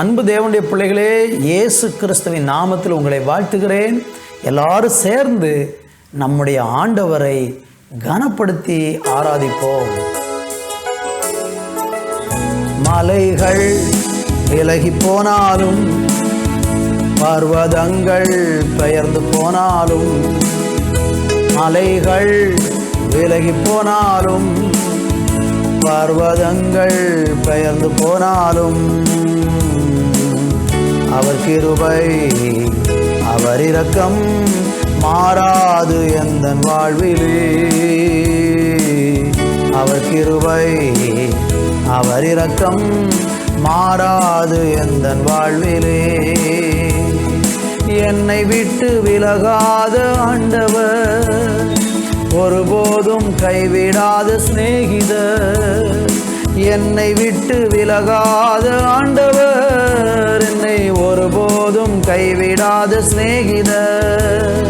அன்பு தேவனுடைய பிள்ளைகளே இயேசு கிறிஸ்துவின் நாமத்தில் உங்களை வாழ்த்துகிறேன். எல்லாரும் சேர்ந்து நம்முடைய ஆண்டவரை கனப்படுத்தி ஆராதிப்போம். மலைகள் விலகி போனாலும் பர்வதங்கள் பெயர்ந்து போனாலும் மலைகள் விலகி போனாலும் பர்வதங்கள் பெயர்ந்து போனாலும் அவர் கிருபை அவர் இரக்கம் மாறாது எந்த வாழ்விலே. அவர் கிருபை அவர் இரக்கம் மாறாது எந்த வாழ்விலே. என்னை விட்டு விலகாத ஆண்டவர் ஒருபோதும் கைவிடாத சிநேகிதர். என்னை விட்டு விலகாத ஆண்டவர் என்னை ஒருபோதும் கைவிடாத சிநேகிதர்.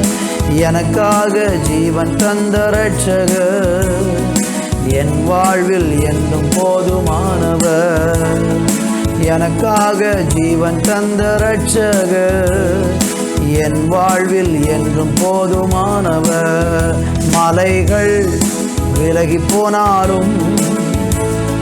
எனக்காக ஜீவன் தந்த ரட்சகர் என் வாழ்வில் என்னும் போதுமானவர். எனக்காக ஜீவன் தந்த ரட்சகர் என் வாழ்வில் என்றும் போதுமானவர். மலைகள் விலகி போனாலும்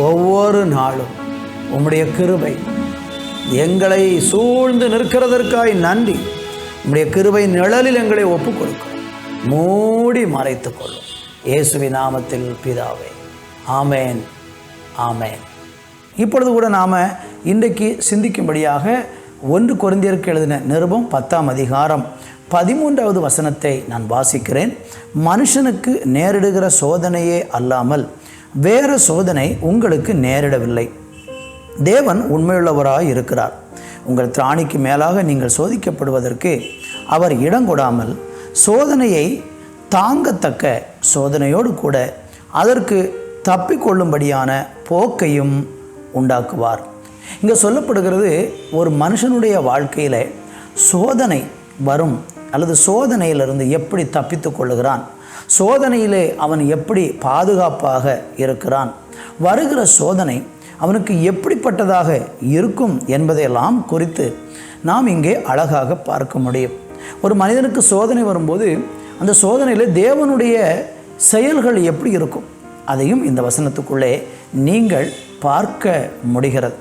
ஒவ்வொரு நாளும் உம்முடைய கிருபை எங்களை சூழ்ந்து நிற்கிறதற்காய் நன்றி. உம்முடைய கிருபை நிழலில் எங்களை ஒப்புக் கொடுக்கும் மூடி மறைத்து கொள்ளும். இயேசுவி நாமத்தில் பிதாவே. ஆமேன். ஆமேன். இப்பொழுது கூட நாம் இன்றைக்கு சிந்திக்கும்படியாக ஒன்று குறைந்தியருக்கு எழுதின நிருபம் பத்தாம் அதிகாரம் பதிமூன்றாவது வசனத்தை நான் வாசிக்கிறேன். மனுஷனுக்கு நேரிடுகிற சோதனையே அல்லாமல் வேறு சோதனை உங்களுக்கு நேரிடவில்லை. தேவன் உண்மையுள்ளவராய் இருக்கிறார். உங்கள் திராணிக்கு மேலாக நீங்கள் சோதிக்கப்படுவதற்கு அவர் இடங்கொடாமல் சோதனையை தாங்கத்தக்க சோதனையோடு கூட அதற்கு தப்பிக்கொள்ளும்படியான போக்கையும் உண்டாக்குவார். இங்கே சொல்லப்படுகிறது ஒரு மனுஷனுடைய வாழ்க்கையில் சோதனை வரும் அல்லது சோதனையிலிருந்து எப்படி தப்பித்து கொள்ளுகிறான்? சோதனையிலே அவன் எப்படி பாதுகாப்பாக இருக்கிறான்? வருகிற சோதனை அவனுக்கு எப்படிப்பட்டதாக இருக்கும் என்பதையெல்லாம் குறித்து நாம் இங்கே அழகாக பார்க்க முடியும். ஒரு மனிதனுக்கு சோதனை வரும்போது அந்த சோதனையில் தேவனுடைய செயல்கள் எப்படி இருக்கும்? அதையும் இந்த வசனத்துக்குள்ளே நீங்கள் பார்க்க முடிகிறது.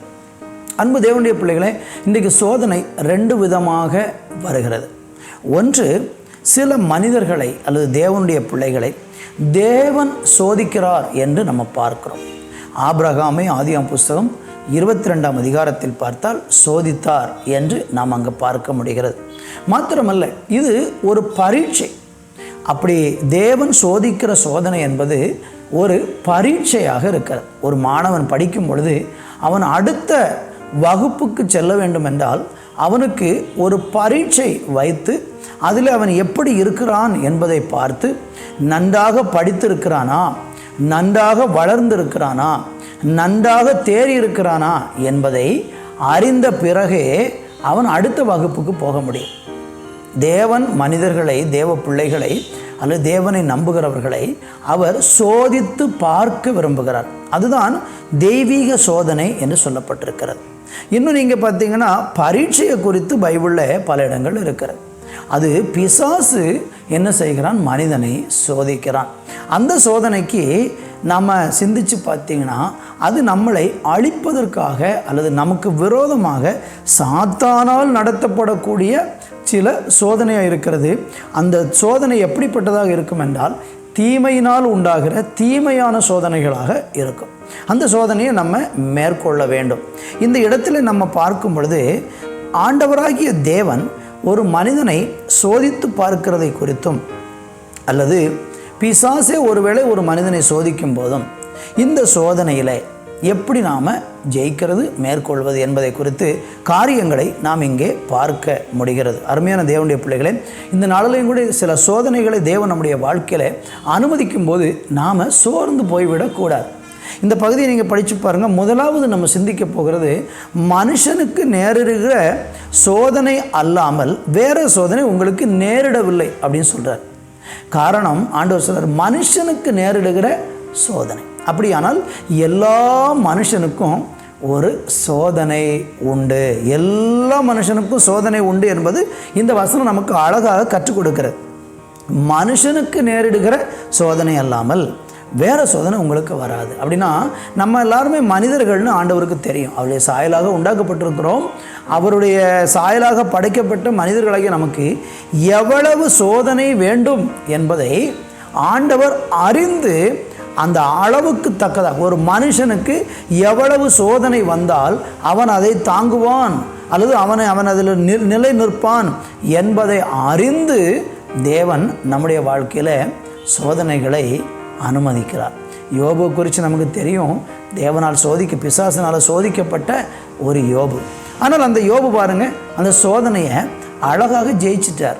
அன்பு தேவனுடைய பிள்ளைகளே இன்றைக்கு சோதனை ரெண்டு விதமாக வருகிறது. ஒன்று சில மனிதர்களை அல்லது தேவனுடைய பிள்ளைகளை தேவன் சோதிக்கிறார் என்று நம்ம பார்க்கிறோம். ஆபிரகாமை ஆதியாம் புஸ்தகம் இருபத்தி ரெண்டாம் அதிகாரத்தில் பார்த்தால் சோதித்தார் என்று நாம் அங்கே பார்க்க முடிகிறது. மாத்திரமல்ல இது ஒரு பரீட்சை. அப்படி தேவன் சோதிக்கிற சோதனை என்பது ஒரு பரீட்சையாக இருக்கிறது. ஒரு மாணவன் படிக்கும் பொழுது அவன் அடுத்த வகுப்புக்கு செல்ல வேண்டும் என்றால் அவனுக்கு ஒரு பரீட்சை வைத்து அதில் அவன் எப்படி இருக்கிறான் என்பதை பார்த்து நன்றாக படித்திருக்கிறானா? நன்றாக வளர்ந்திருக்கிறானா? நன்றாக தேறி இருக்கிறானா என்பதை அறிந்த பிறகே அவன் அடுத்த வகுப்புக்கு போக முடியும். தேவன் மனிதர்களை தேவ பிள்ளைகளை அல்லது தேவனை நம்புகிறவர்களை அவர் சோதித்து பார்க்க விரும்புகிறார். அதுதான் தெய்வீக சோதனை என்று சொல்லப்பட்டிருக்கிறது. இன்னும் நீங்கள் பார்த்தீங்கன்னா பரீட்சையை குறித்து பைபிளில் பல இடங்கள் இருக்கிறது. அது பிசாசு என்ன செய்கிறான்? மனிதனை சோதிக்கிறான். அந்த சோதனைக்கு நம்ம சிந்திச்சு பார்த்தீங்கன்னா அது நம்மளை அழிப்பதற்காக அல்லது நமக்கு விரோதமாக சாத்தானால் நடத்தப்படக்கூடிய சில சோதனையாக இருக்கிறது. அந்த சோதனை எப்படிப்பட்டதாக இருக்கும் என்றால் தீமையினால் உண்டாகிற தீமையான சோதனைகளாக இருக்கும். அந்த சோதனையை நம்ம மேற்கொள்ள வேண்டும். இந்த இடத்துல நம்ம பார்க்கும் பொழுது ஆண்டவராகிய தேவன் ஒரு மனிதனை சோதித்து பார்க்கிறதை குறித்தும் அல்லது பிசாசே ஒருவேளை ஒரு மனிதனை சோதிக்கும் போதும் இந்த சோதனையில் எப்படி நாம் ஜெயிக்கிறது மேற்கொள்வது என்பதை குறித்து காரியங்களை நாம் இங்கே பார்க்க முடிகிறது. அருமையான தேவனுடைய பிள்ளைகளே இந்த நாளிலையும் கூட சில சோதனைகளை தேவன் நம்முடைய வாழ்க்கையில் அனுமதிக்கும் போது நாம் சோர்ந்து போய்விடக்கூடாது. இந்த பகுதியை நீங்கள் படித்து பாருங்கள் முதலாவது நம்ம சிந்திக்க போகிறது மனுஷனுக்கு நேரிடுகிற சோதனை அல்லாமல் வேற சோதனை உங்களுக்கு நேரிடவில்லை அப்படின்னு சொல்கிறார் காரணம் ஆண்டவர் சொல்கிறார் மனுஷனுக்கு நேரிடுகிற சோதனை. அப்படியானால் எல்லா மனுஷனுக்கும் ஒரு சோதனை உண்டு. எல்லா மனுஷனுக்கும் சோதனை உண்டு என்பது இந்த வசனம் நமக்கு அழகாக கற்றுக் கொடுக்கிறது. மனுஷனுக்கு நேரிடுகிற சோதனை அல்லாமல் வேறு சோதனை உங்களுக்கு வராது. அப்படின்னா நம்ம எல்லாருமே மனிதர்கள்னு ஆண்டவருக்கு தெரியும். அவருடைய சாயலாக உண்டாக்கப்பட்டிருக்கிறோம். அவருடைய சாயலாக படைக்கப்பட்ட மனிதர்களாகிய நமக்கு எவ்வளவு சோதனை வேண்டும் என்பதை ஆண்டவர் அறிந்து அந்த அளவுக்கு தக்கதாக ஒரு மனுஷனுக்கு எவ்வளவு சோதனை வந்தால் அவன் அதை தாங்குவான் அல்லது அவனை அவன் அதில் நி- நிலை நிற்பான் என்பதை அறிந்து தேவன் நம்முடைய வாழ்க்கையில் சோதனைகளை அனுமதிக்கிறார். யோபு குறித்து நமக்கு தெரியும் தேவனால் சோதிக்க பிசாசினால் சோதிக்கப்பட்ட ஒரு யோபு. ஆனால் அந்த யோபு பாருங்கள் அந்த சோதனையை அழகாக ஜெயிச்சிட்டார்.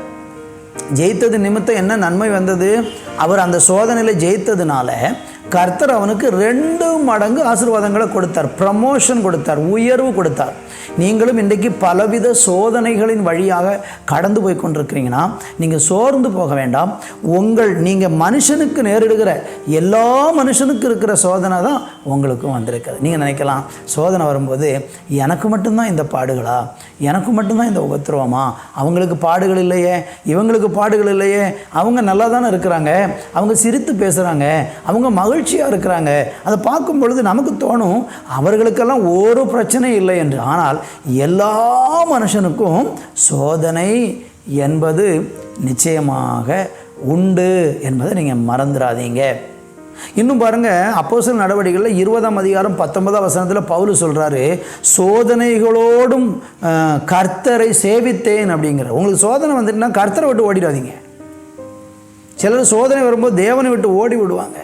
ஜெயித்தது நிமித்தம் என்ன நன்மை வந்தது? அவர் அந்த சோதனையில் ஜெயித்ததுனால கர்த்தர் அவனுக்கு ரெண்டு மடங்கு ஆசீர்வாதங்களை கொடுத்தார். ப்ரமோஷன் கொடுத்தார் உயர்வு கொடுத்தார். நீங்களும் இன்றைக்கு பலவித சோதனைகளின் வழியாக கடந்து போய் கொண்டிருக்கிறீங்கன்னா நீங்கள் சோர்ந்து போக வேண்டாம். உங்கள் நீங்கள் மனுஷனுக்கு நேரிடுகிற எல்லா மனுஷனுக்கு இருக்கிற சோதனை தான் உங்களுக்கும் வந்திருக்குது நீங்கள் நினைக்கலாம் சோதனை வரும்போது எனக்கு மட்டும்தான் இந்த பாடுகளா? எனக்கு மட்டும்தான் இந்த உபத்திரவமா? அவங்களுக்கு பாடுகள் இல்லையே? இவங்களுக்கு பாடுகள் இல்லையே? அவங்க நல்லா தானே இருக்கிறாங்க. அவங்க சிரித்து பேசுகிறாங்க அவங்க மகிழ்ச்சியாக இருக்கிறாங்க. அதை பார்க்கும் பொழுது நமக்கு தோணும் அவர்களுக்கெல்லாம் ஒரு பிரச்சனை இல்லை என்று. ஆனால் எல்லா மனுஷனுக்கும் சோதனை என்பது நிச்சயமாக உண்டு என்பதை நீங்கள் மறந்துடாதீங்க. இன்னும் பாருங்க அப்போஸ்தலர் நடவடிக்கைகளில் இருபதாம் அதிகாரம் பத்தொன்பதாம் வசனத்தில் பவுல் சொல்கிறாரு சோதனைகளோடும் கர்த்தரை சேவித்தேன் அப்படிங்கிற உங்களுக்கு சோதனை வந்துட்டுனா கர்த்தரை விட்டு ஓடிடாதீங்க. சிலர் சோதனை வரும்போது தேவனை விட்டு ஓடி விடுவாங்க.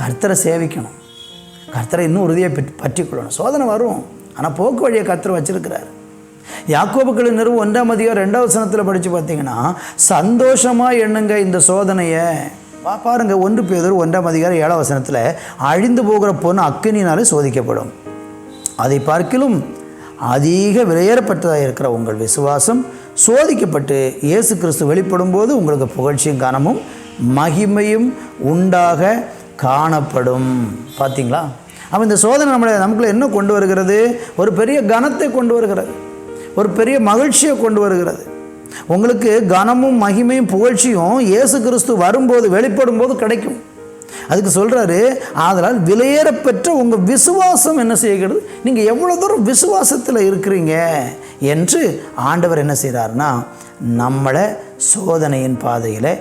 கர்த்தரை சேவிக்கணும். கர்த்தரை இன்னும் உறுதியாக பற்றி கொள்ளணும் சோதனை வரும். ஆனால் போக்கு வழியை கத்திர வச்சிருக்கிறார். யாக்கோபுக்களின் நிறுவ ஒன்றாம் அதிகம் ரெண்டாவது சனத்தில் படித்து பார்த்தீங்கன்னா சந்தோஷமாக எண்ணுங்க இந்த சோதனையை. பாருங்க ஒன்று பேதர் ஒன்றாம் அதிகாரம் ஏழாம் வசனத்தில் அழிந்து போகிற பொண்ணு அக்கினினாலே சோதிக்கப்படும். அதை பார்க்கிலும் அதிக விலையேறப்பட்டதாக இருக்கிற உங்கள் விசுவாசம் சோதிக்கப்பட்டு இயேசு கிறிஸ்து வெளிப்படும் போது உங்களுக்கு புகழ்ச்சியும் கனமும் மகிமையும் உண்டாக காணப்படும். பார்த்தீங்களா அப்போ இந்த சோதனை நம்மளை நமக்குள்ளே என்ன கொண்டு வருகிறது? ஒரு பெரிய கனத்தை கொண்டு வருகிறது. ஒரு பெரிய மகிழ்ச்சியை கொண்டு வருகிறது. உங்களுக்கு கனமும் மகிமையும் புகழ்ச்சியும் இயேசு கிறிஸ்து வரும்போது வெளிப்படும் போது கிடைக்கும். அதுக்கு சொல்கிறாரு ஆதலால் விலையேறப்பெற்ற உங்கள் விசுவாசம் என்ன செய்கிறது? நீங்கள் எவ்வளோ தூரம் விசுவாசத்தில் இருக்கிறீங்க? என்று ஆண்டவர் என்ன செய்கிறார்னா நம்மளை சோதனையின் பாதையில்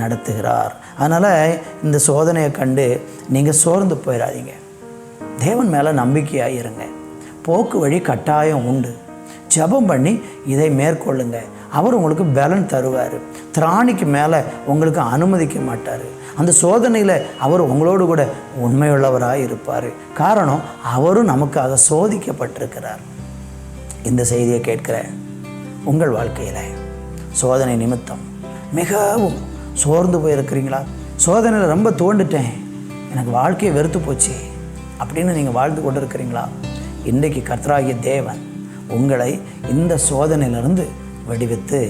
நடத்துகிறார். அதனால் இந்த சோதனையை கண்டு நீங்கள் சோர்ந்து போயிடாதீங்க தேவன் மேலே நம்பிக்கையாக இருங்க போக்கு வழி கட்டாயம் உண்டு. ஜெபம் பண்ணி இதை மேற்கொள்ளுங்க. அவர் உங்களுக்கு பலன் தருவார். திராணிக்கு மேலே உங்களுக்கு அனுமதிக்க மாட்டார். அந்த சோதனையில் அவர் உங்களோடு கூட உண்மையுள்ளவராக இருப்பார் காரணம் அவரும் நமக்காக சோதிக்கப்பட்டிருக்கிறார். இந்த செய்தியை கேட்கிற உங்கள் வாழ்க்கையில் சோதனை நிமித்தம் மிகவும் சோர்ந்து போயிருக்கிறீங்களா? சோதனையில் ரொம்ப தோண்டுட்டேன். எனக்கு வாழ்க்கையை வெறுத்து போச்சு. அப்படின்னு நீங்கள் வாழ்ந்து கொண்டு இருக்கிறீங்களா இன்றைக்கு கர்த்தராகிய தேவன் உங்களை இந்த சோதனையிலிருந்து வடிவித்து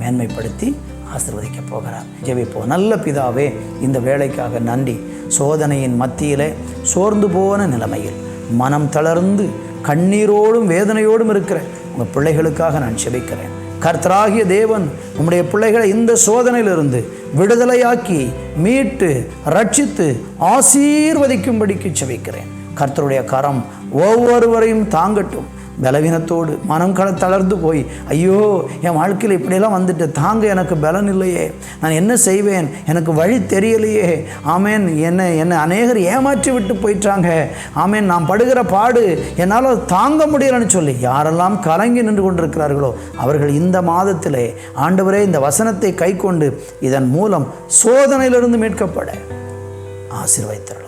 மேன்மைப்படுத்தி ஆசீர்வதிக்க போகிறார். ஜெபிப்போம். நல்ல பிதாவே இந்த வேலைக்காக நன்றி. சோதனையின் மத்தியிலே சோர்ந்து போன நிலைமையில் மனம் தளர்ந்து கண்ணீரோடும் வேதனையோடும் இருக்கிற உங்கள் பிள்ளைகளுக்காக நான் செபிக்கிறேன் கர்த்தராகிய தேவன் உம்முடைய பிள்ளைகளை இந்த சோதனையிலிருந்து விடுதலையாக்கி மீட்டு ரட்சித்து ஆசீர்வதிக்கும்படிக்கு செபிக்கிறேன் கர்த்தருடைய கரம் ஒவ்வொருவரையும் தாங்கட்டும். பலவீனத்தோடு மனம் கல தளர்ந்து போய் ஐயோ என் வாழ்க்கையில் இப்படியெல்லாம் வந்துட்டு தாங்க எனக்கு பலன் இல்லையே. நான் என்ன செய்வேன்? எனக்கு வழி தெரியலையே. ஆமேன். என்னை என்னை அநேகர் ஏமாற்றி விட்டு போயிட்டாங்க. ஆமேன். நான் படுகிற பாடு என்னால் தாங்க முடியலன்னு சொல்லி யாரெல்லாம் கலங்கி நின்று கொண்டிருக்கிறார்களோ அவர்கள் இந்த மாதத்திலே ஆண்டவரே இந்த வசனத்தை கைக்கொண்டு இதன் மூலம் சோதனையிலிருந்து மீட்கப்பட ஆசீர்வதித்தரலும்